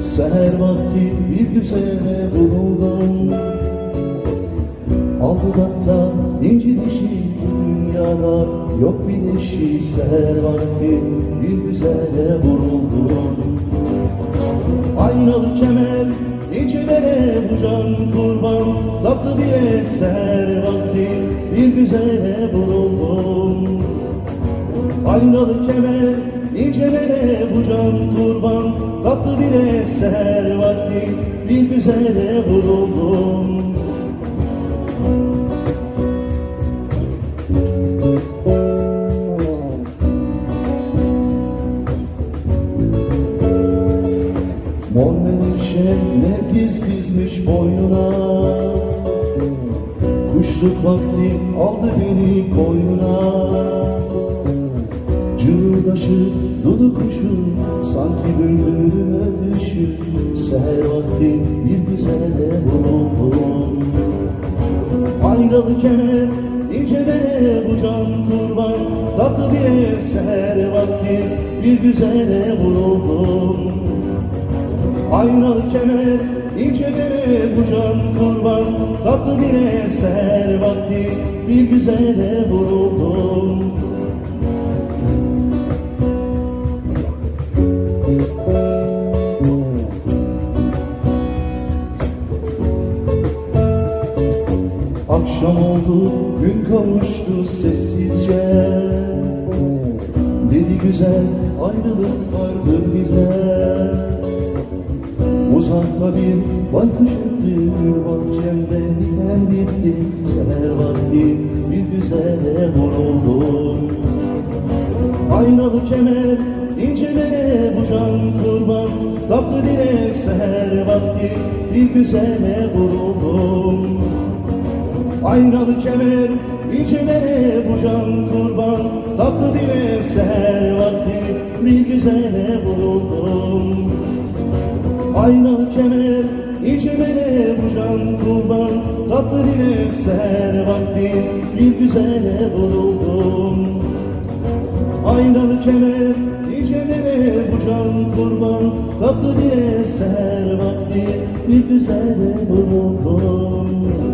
Seher vakti bir güzele vuruldum Aldıkta inci dişi dünyada Yok bir eşi seher vakti bir güzele vuruldum Aynalı kemer İçimene bu can kurban. Tatlı diye seher vakti Bir güzele vuruldum Aynalı kemer seher vakti Bir güzele vuruldum. Mor menişe nefis dizmiş boynuna. Kuşluk vakti aldı beni koynuna. Cığdaşı dolu kuşu sanki bülbülüme Aynalı kemer incele bu can kurban Tatlı diye seher vakti bir güzele vuruldum. Aynalı kemer ince bere bu can kurban Tatlı dile seher vakti bir güzele vuruldum Akşam oldu gün kavuştu sessizce. Dedi güzel ayrılık vardır bize. Uzakta bir baykuş öttü bahçemde diken bitti Seher vakti bir güzele vuruldum Aynalı kemer incele bu can kurban. Tatlı dile seher vakti bir güzele vuruldum Aynalı kemer incele bu can kurban. Tatlı dile seher vakti bir güzele vuruldum Aynalı kemer incele bu can kurban. Tatlı dile seher vakti bir güzele vuruldum Aynalı kemer incele bu can kurban. Tatlı dile seher vakti bir güzele vuruldum